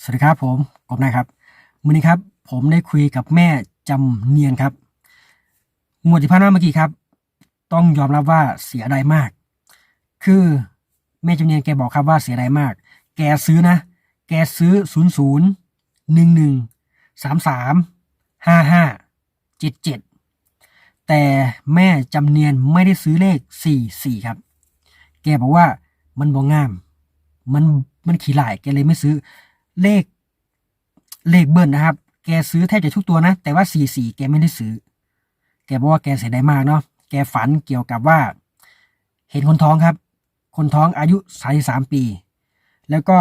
สวัสดีครับผมกบนะครับวันนี้ครับ ผมได้คุยกับแม่จำเนียนครับงวดที่ผ่านมาเมื่อกี้ครับ ต้องยอมรับว่าเสียดายมาก คือแม่จำเนียนแกบอกครับว่าเสียดายมาก แกซื้อนะ แกซื้อศูนย์ศูนย์หนึ่งหนึ่งสามสามห้าห้าเจ็ดเจ็ดแต่แม่จำเนียนไม่ได้ซื้อเลขสี่สี่ครับ แกบอกว่ามันบ่งาม มันมันขี้หลายแกเลยไม่ซื้อ เลข เลขเบิ้ลนะครับ แกซื้อแทบจะทุกตัวนะ แต่ว่าสี่สี่แกไม่ได้ซื้อ แกบอกว่าแกเสียดายมากเนาะ แกฝันเกี่ยวกับว่า เห็นคนท้องครับ คนท้องอายุสามสามปี แล้วก็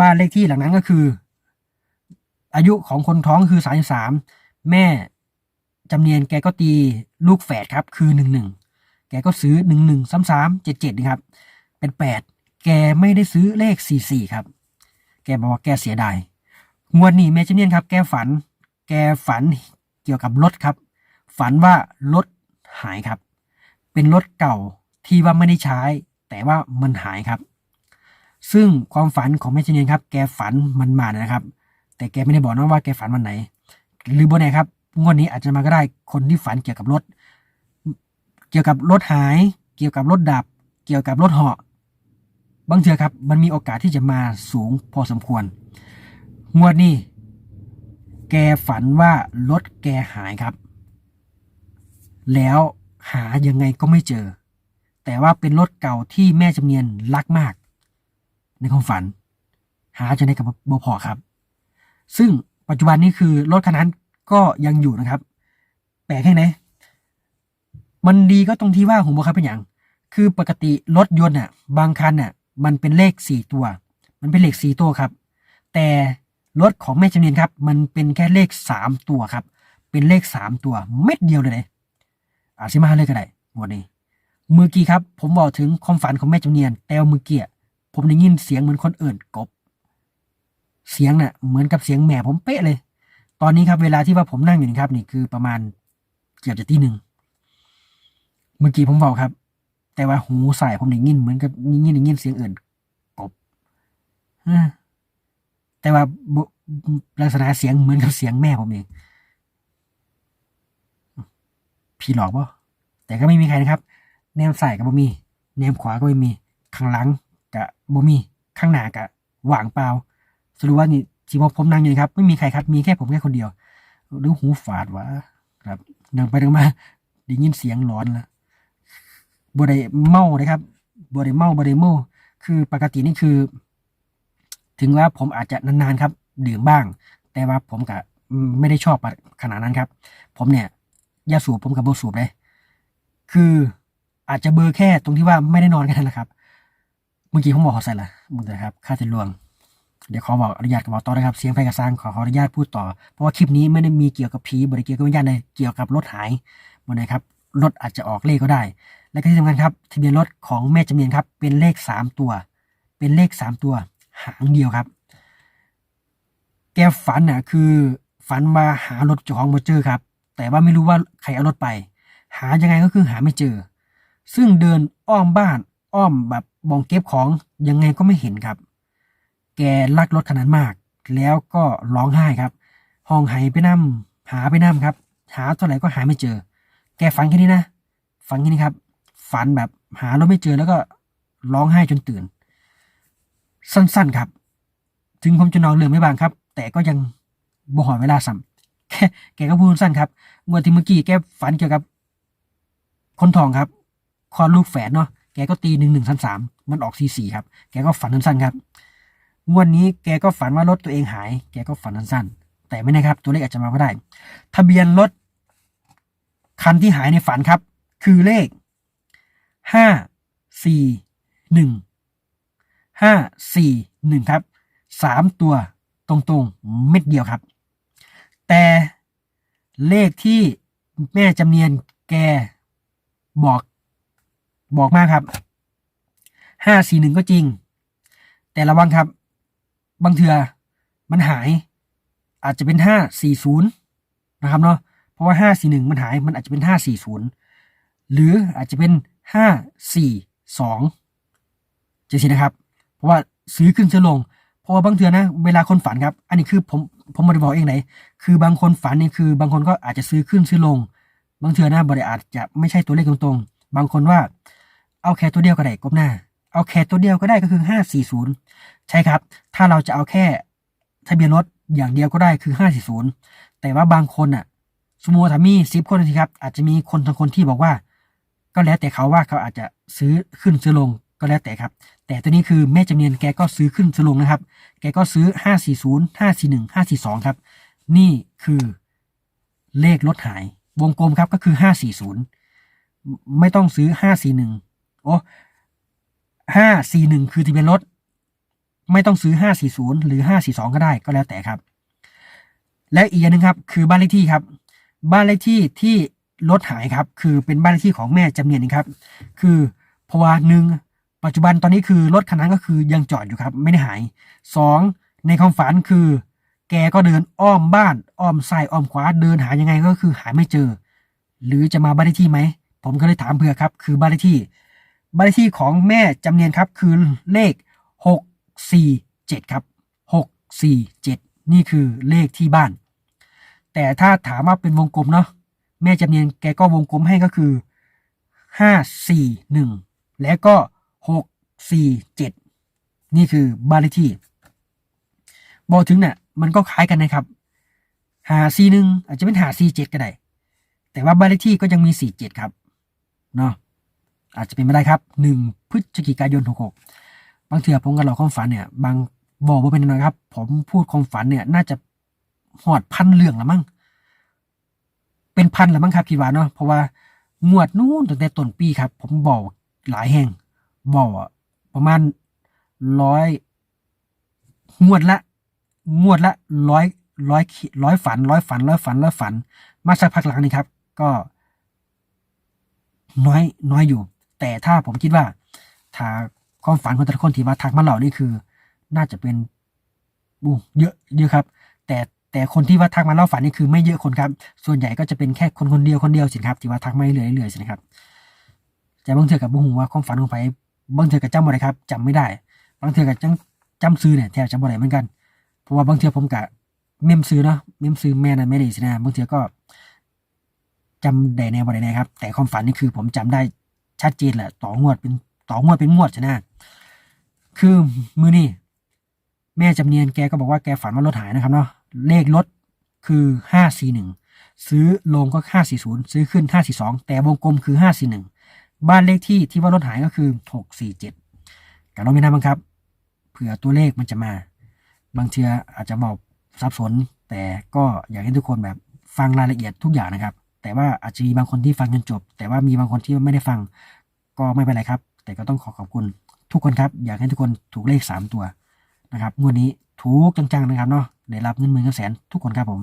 บ้านเลขที่หลังนั้นก็คือ อายุของคนท้องคือสามสามแม่จำเนียนแกก็ตีลูกแฝดครับ คือหนึ่งหนึ่งแกก็ซื้อหนึ่งหนึ่งสามสามเจ็ดเจ็ดนะครับ เป็นแปดแกไม่ได้ซื้อเลขสี่สี่ครับ แกบอกว่าแกเสียดายงวดนี้แม่จำเนียนครับ แกฝัน แกฝันเกี่ยวกับรถครับ ฝันว่ารถหายครับ เป็นรถเก่าที่ว่าไม่ได้ใช้ แต่ว่ามันหายครับ ซึ่งความฝันของแม่จำเนียนครับ แกฝันมันมานะครับ แต่แกไม่ได้บอกนะว่าแกฝันวันไหน หรือบนไหนครับงวดนี้อาจจะมาก็ได้คนที่ฝันเกี่ยวกับรถ เกี่ยวกับรถหาย เกี่ยวกับรถดับ เกี่ยวกับรถเหาะ บางเทือครับมันมีโอกาสที่จะมาสูงพอสมควร งวดนี้ แกฝันว่ารถแกหายครับ แล้วหายังไงก็ไม่เจอ แต่ว่าเป็นรถเก่าที่แม่จำเนียนรักมาก ในความฝัน หาจะได้กับบพอครับ ซึ่งปัจจุบันนี้คือรถคันนั้นก็ยังอยู่นะครับ แปลกแค่ไหนมันดีก็ตรงที่ว่าผมบอกครับเป็นอย่าง คือปกติรถยนต์อะ บางคันอะ มันเป็นเลขสี่ตัว มันเป็นเลขสี่ตัวครับ แต่รถของแม่จำเนียนครับ มันเป็นแค่เลขสามตัวครับ เป็นเลขสามตัวเม็ดเดียวเลยเลยอาซิมาเลยก็ได้งวดนี้เมื่อกี้ครับ ผมบอกถึงความฝันของแม่จำเนียน แต่ว่าเมื่อกี้ผมได้ยินเสียงเหมือนคนอื่นกบ เสียงน่ะ เหมือนกับเสียงแม่ผมเป๊ะเลย ตอนนี้ครับ เวลาที่ว่าผมนั่งอยู่นี่ครับ นี่คือประมาณเกือบจะที่หนึ่งเมื่อกี้ผมบอกครับ แต่ว่าหูใส่ผมได้ยินเหมือนกับได้ยินได้ยินเสียงอื่นกบอแต่ว่าลักษณะเสียงเหมือนกับเสียงแม่ผมเองพี่หลอกป่ะแต่ก็ไม่มีใครนะครับ แนมใส่กับบ่มี แนมขวาก็ไม่มี ข้างหลังกับบ่มี ข้างหน้ากับว่างเปล่าสรุปว่านี่ที่ว่าผมนั่งอยู่นะครับ ไม่มีใครครับ มีแค่ผมแค่คนเดียว หรือหูฝาดวะครับนั่งไปนั่งมาได้ยินเสียงหลอนแล้ว บได้เมานะครับบได้เมาบได้เมาคือปกตินี่คือ ถึงว่าผมอาจจะนานๆครับดื่มบ้าง แต่ว่าผมกับไม่ได้ชอบขนาดนั้นครับ ผมเนี่ยยาสูบผมกับโบสูบเลย คืออาจจะเบอร์แค่ตรงที่ว่าไม่ได้นอนกันนั่นแหละครับ เมื่อกี้ผมบอกขาใส่ละมึงนะครับ ค่าจะลวง เดี๋ยวขอบอกอนุญาตกับบอกต่อนะครับ เสียงไฟกระซังขอขออนุญาตพูดต่อ เพราะว่าคลิปนี้ไม่ได้มีเกี่ยวกับผีบริเกี่ยวกับวิญญาณเลยเกี่ยวกับรถหายหมดนะครับ รถอาจจะออกเลขก็ได้ และก็ที่สำคัญครับทะเบียนรถของแม่จำเนียนครับ เป็นเลขสามตัว เป็นเลขสามตัว หางเดียวครับ แกฝันน่ะคือ ฝันมาหารถเจ้าของมาเจอครับ แต่ว่าไม่รู้ว่าใครเอารถไป หายังไงก็คือหาไม่เจอ ซึ่งเดินอ้อมบ้าน อ้อมแบบบองเก็บของยังไงก็ไม่เห็นครับ แกรักรถคันนั้นมาก แล้วก็ร้องไห้ครับห้องไห้ไปนั่มหาไปนั่มครับ หาเท่าไหร่ก็หาไม่เจอ แกฝันแค่นี้นะฝันแค่นี้ครับ ฝันแบบหารถไม่เจอแล้วก็ร้องไห้จนตื่น สั้นๆครับ ถึงผมจะนอนเรื่องไม่บางครับ แต่ก็ยังบ่หอเวลาซ้ำแค่แกก็พูดสั้นครับเมื่อที่เมื่อกี้แกฝันเกี่ยวกับ คนทองครับคลอดลูกแฝดเนาะแกก็ตีหนึ่งหนึ่งสามสามมันออกสี่สี่ครับ แกก็ฝันสั้นๆครับงวดนี้แกก็ฝันว่ารถตัวเองหาย แกก็ฝันสั้นๆแต่ไม่แนะครับ ตัวเลขอาจจะมาก็ได้ ทะเบียนรถคันที่หายในฝันครับ คือเลข ห้าสี่หนึ่งห้าสี่หนึ่งครับสามตัวตรงๆเม็ดเดียวครับ แต่เลขที่แม่จำเนียนแกบอกบอกมากครับห้าสี่หนึ่งก็จริง แต่ระวังครับ บางเถื่อมันหาย อาจจะเป็นห้าสี่ศูนย์นะครับเนาะเพราะว่าห้าสี่หนึ่งมันหายมันอาจจะเป็นห้าสี่ศูนย์หรืออาจจะเป็น ห้าสี่สองจะสินะครับ เพราะว่าซื้อขึ้นซื้อลง เพราะว่าบางเทือนะ เวลาคนฝันครับ อันนี้คือผมผมไม่ได้บอกเองไหน คือบางคนฝันนี่คือบางคนก็อาจจะซื้อขึ้นซื้อลง บางเทือนะบริอาจจะไม่ใช่ตัวเลขตรงๆ บางคนว่าเอาแค่ตัวเดียวก็ได้กบหน้า เอาแค่ตัวเดียวก็ได้ก็คือห้าสี่ศูนย์ใช่ครับ ถ้าเราจะเอาแค่ทะเบียนรถอย่างเดียวก็ได้คือห้าสี่ศูนย์แต่ว่าบางคนอะสมมติถ้ามีสิบคนสิครับ อาจจะมีคนบางคนที่บอกว่า ก็แล้วแต่เขาว่าเขาอาจจะซื้อขึ้นซื้อลงก็แล้วแต่ครับ แต่ตัวนี้คือแม่จำเนียนแกก็ซื้อขึ้นซื้อลงนะครับ แกก็ซื้อห้าสี่ศูนย์ห้าสี่หนึ่งห้าสี่สองครับ นี่คือเลขรถหายวงกลมครับก็คือห้าสี่ศูนย์ไม่ต้องซื้อห้าสี่หนึ่งโอ้ห้าสี่หนึ่งคือทะเบียนรถไม่ต้องซื้อห้าสี่ศูนย์หรือห้าสี่สองก็ได้ก็แล้วแต่ครับ และอีกอย่างหนึ่งครับ คือบ้านเลขที่ครับ บ้านเลขที่ที่ รถหายครับ คือเป็นบ้านเลขที่ของแม่จำเนียนครับ คือเพราะว่าหนึ่งปัจจุบันตอนนี้คือรถคันนั้นก็คือยังจอดอยู่ครับไม่ได้หายสองในความฝันคือ แกก็เดินอ้อมบ้านอ้อมซ้ายอ้อมขวาเดินหายังไงก็คือหาไม่เจอ หรือจะมาบ้านเลขที่ไหม ผมก็เลยถามเผื่อครับ คือบ้านเลขที่ บ้านเลขที่ของแม่จำเนียนครับ คือเลขหกสี่เจ็ดครับหกสี่เจ็ดนี่คือเลขที่บ้าน แต่ถ้าถามว่าเป็นวงกลมเนาะ แม่จำเนียนแกก็วงกลมให้ก็คือห้าสี่หนึ่งและก็หกสี่เจ็ดนี่คือบ้านเลขที่บอกถึงเนี่ยมันก็คล้ายกันนะครับหาสี่หนึ่งอาจจะเป็นหาสี่เจ็ดก็ได้ แต่ว่าบ้านเลขที่ก็ยังมีสี่เจ็ดครับเนาะอาจจะเป็นไม่ได้ครับหนึ่งพฤศจิกายนหกหกบางเถื่อผมกับเราความฝันเนี่ยบางบอกว่าเป็นนะครับ ผมพูดความฝันเนี่ย น่าจะหอดพันเรื่องละมั้ง เป็นพันละมั้งครับคิดว่าเนาะเพราะว่างวดนู้นตั้งแต่ต้นปีครับ ผมบอกหลายแห่งบอกประมาณร้อยงวดละ งวดละร้อยร้อยร้อยฝันร้อยฝันร้อยฝันร้อยฝัน มาสักพักหลังนี้ครับ ก็ น้อยน้อยอยู่ แต่ถ้าผมคิดว่า ถ้าความฝันของแต่ละคนที่ว่าทักมาเหล่านี่คือ น่าจะเป็นอู้เยอะเยอะครับ แต่ แต่คนที่ว่าทักมาเล่าฝันนี่คือไม่เยอะคนครับ ส่วนใหญ่ก็จะเป็นแค่คนคนเดียวคนเดียวสิครับที่ว่าทักมาเรื่อยเรื่อยๆสิครับแต่บางเทื่อกับบุ้งว่าความฝันของไปบางเทื่อกับจำบ่ได้ครับจำไม่ได้ บางเทื่อกับจังจำซื้อเนี่ยแทบจำบ่ได้เหมือนกันเพราะว่าบางเทื่อผมกะเมมซื้อเนาะเมมซื้อแม่นั่นไม่ได้สินะบางเทื่อก็จำได้แน่บ่ได้แน่ครับ แต่ความฝันนี่คือผมจำได้ชัดเจนแหละต่องวดเป็นต่องวดเป็นงวดช่ไหมคือมือนี่แม่จำเนียนแกก็บอกว่าแกฝันว่ารถหายนะครับเนาะ เลขรถคือห้าสี่หนึ่งซื้อลงก็ห้าสี่ศูนย์ซื้อขึ้นห้าสี่สองแต่วงกลมคือห้าสี่หนึ่งบ้านเลขที่ที่ว่ารถหายก็คือหกสี่เจ็ดกับน้องมีนาบ้างครับ เผื่อตัวเลขมันจะมา บางเทืออาจจะบอกสับสน แต่ก็อยากให้ทุกคนแบบฟังรายละเอียดทุกอย่างนะครับ แต่ว่าอาจจะมีบางคนที่ฟังจนจบ แต่ว่ามีบางคนที่ไม่ได้ฟัง ก็ไม่เป็นไรครับ แต่ก็ต้องขอขอบคุณทุกคนครับ อยากให้ทุกคนถูกเลขสามตัวนะครับงวดนี้ ถูกจังๆนะครับเนาะได้รับเงินหมื่นเงินแสนทุกคนครับผม